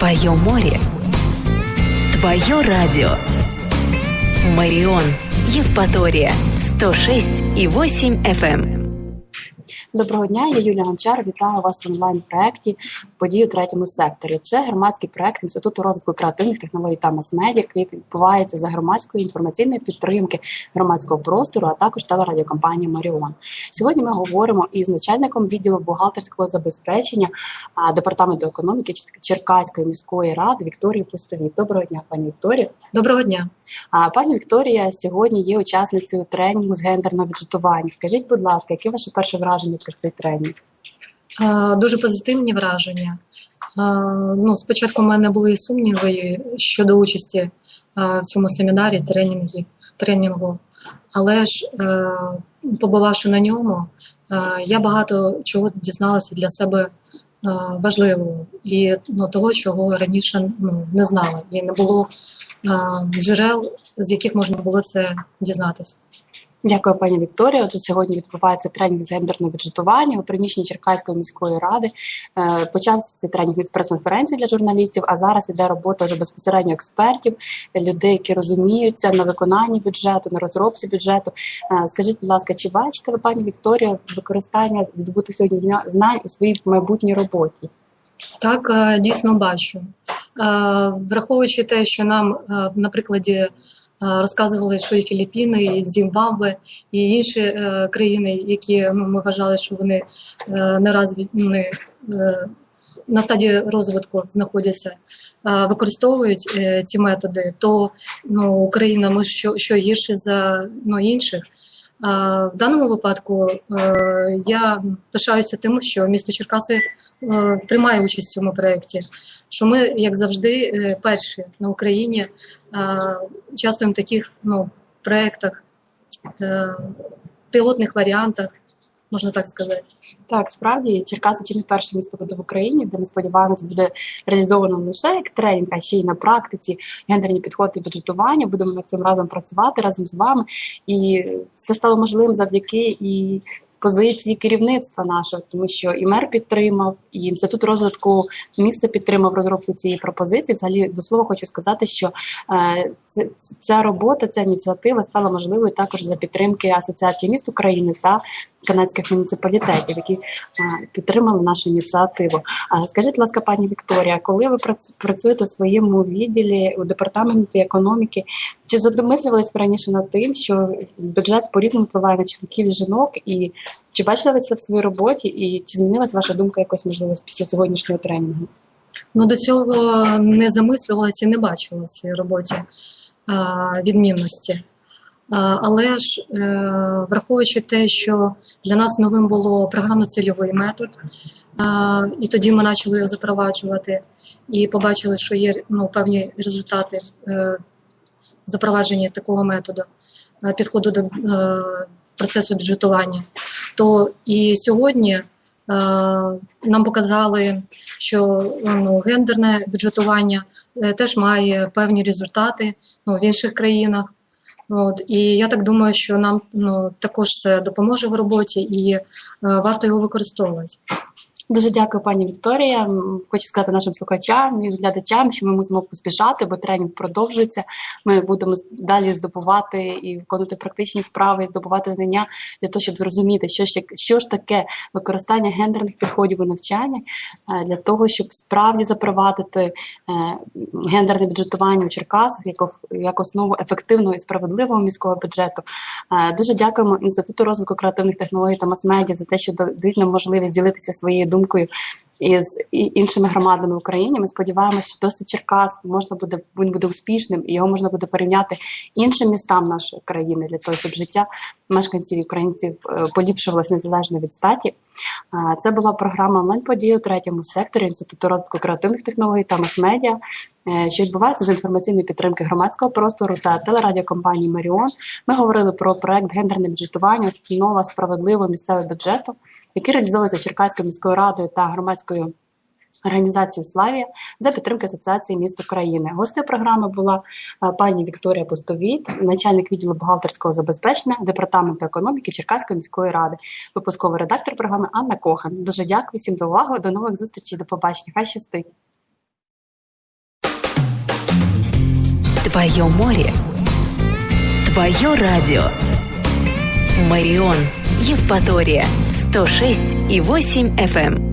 Твое море. Твое радио. Марион. Евпатория. 106 и 8 FM. Доброго дня, я Юлія Гончар. Вітаю вас в онлайн-проєкті події у третьому секторі. Це громадський проєкт Інституту розвитку креативних технологій та мас-медіа, який відбувається за громадської інформаційної підтримки громадського простору, а також телерадіокомпанії Маріон. Сьогодні ми говоримо із начальником відділу бухгалтерського забезпечення департаменту економіки Черкаської міської ради Вікторією Пустові. Доброго дня, пані Вікторія. Доброго дня. А пані Вікторія сьогодні є учасницею тренінгу з гендерного бюджетування. Скажіть, будь ласка, яке ваше перше враження про цей тренінг? Дуже позитивні враження. Ну, спочатку в мене були сумніви щодо участі в цьому семінарі тренінгі, тренінгу, але ж, е, побувавши на ньому, е, я багато чого дізналася для себе е, важливого і ну, того, чого раніше ну, не знала, і не було джерел, з яких можна було це дізнатися. Дякую, пані Вікторія. Отже, сьогодні відбувається тренінг з гендерного бюджетування у приміщенні Черкаської міської ради. Е, Почався цей тренінг від прес-конференції для журналістів, а зараз іде робота вже безпосередньо експертів, людей, які розуміються на виконанні бюджету, на розробці бюджету. Е, Скажіть, будь ласка, чи бачите ви, пані Вікторія, використання здобутих сьогодні знань у своїй майбутній роботі? Так, е, дійсно бачу. Е, Враховуючи те, що нам е, на прикладі е, розказували, що і Філіппіни, і Зімбабве, і інші країни, які ну, ми вважали, що вони не разві- не, е, на стадії розвитку знаходяться, використовують ці методи, то ну, Україна ми що, що гірше за ну, інших. В даному випадку е, я пишаюся тим, що місто Черкаси е, приймає участь в цьому проєкті. Що ми, як завжди, е, перші на Україні участвуємо в таких ну, проєктах, пілотних варіантах, можна так сказати. Так, справді Черкаси чи не перше місто буде в Україні, де ми сподіваємося, буде реалізовано не лише як тренінг, а ще й на практиці гендерні підходи і бюджетування. Будемо над цим разом працювати разом з вами. І це стало можливим завдяки і позиції керівництва нашого, тому що і мер підтримав, і інститут розвитку міста підтримав розробку цієї пропозиції. Взагалі до слова хочу сказати, що е, ця робота, ця ініціатива стала можливою також за підтримки Асоціації міст України та канадських муніципалітетів, які е, підтримали нашу ініціативу. А скажіть, будь ласка, пані Вікторія, коли ви прац- працюєте у своєму відділі у департаменті економіки, чи задумислювались раніше над тим, що бюджет по різному впливає на чоловіків і жінок, і чи бачили ви це в своїй роботі, і чи змінилась ваша думка якось можливо після сьогоднішнього тренінгу? Ну, до цього не замислювалася і не бачила в своїй роботі а, відмінності. Але ж, е, враховуючи те, що для нас новим було програмно-цільовий метод, і тоді ми почали його запроваджувати і побачили, що є ну, певні результати е, запровадження такого методу, е, підходу до процесу бюджетування. То і сьогодні е, нам показали, що ну, гендерне бюджетування е, теж має певні результати ну, в інших країнах. От, і я так думаю, що нам ну, також це допоможе в роботі і е, варто його використовувати. Дуже дякую, пані Вікторія. Хочу сказати нашим слухачам і глядачам, що ми мусимо поспішати, бо тренінг продовжується. Ми будемо далі здобувати і виконувати практичні вправи, і здобувати знання для того, щоб зрозуміти, що ж, що ж таке використання гендерних підходів у навчанні, е, для того, щоб справді запровадити е, гендерне бюджетування у Черкасах як, основу ефективного і справедливого міського бюджету. Е, Дуже дякуємо Інституту розвитку креативних технологій та мас-медіа за те, що дають нам можливість ділитися своєю думкою Tom із іншими громадами в Україні. Ми сподіваємося, що досвід Черкас можна буде він буде успішним і його можна буде перейняти іншим містам нашої країни для того, щоб життя мешканців українців е, поліпшувалось незалежно від статі. Е, Це була програма онлайн події у третьому секторі Інституту розвитку креативних технологій та мас-медіа, е, що відбувається з інформаційної підтримки громадського простору та телерадіокомпанії Маріон. Ми говорили про проект гендерне бюджетування, установа справедливого місцевого бюджету, який реалізовується Черкаською міською радою та громадською організацією Славія за підтримки Асоціації міст України. Гостею програми була е, пані Вікторія Пустовіт, начальник відділу бухгалтерського забезпечення департаменту економіки Черкаської міської ради, випусковий редактор програми Анна Кохан. Дуже дякую всім за увагу. До нових зустрічей. До побачення. Хай щастить. Твое море. Твое радио. Марион. Евпатория. 106 и 8 FM.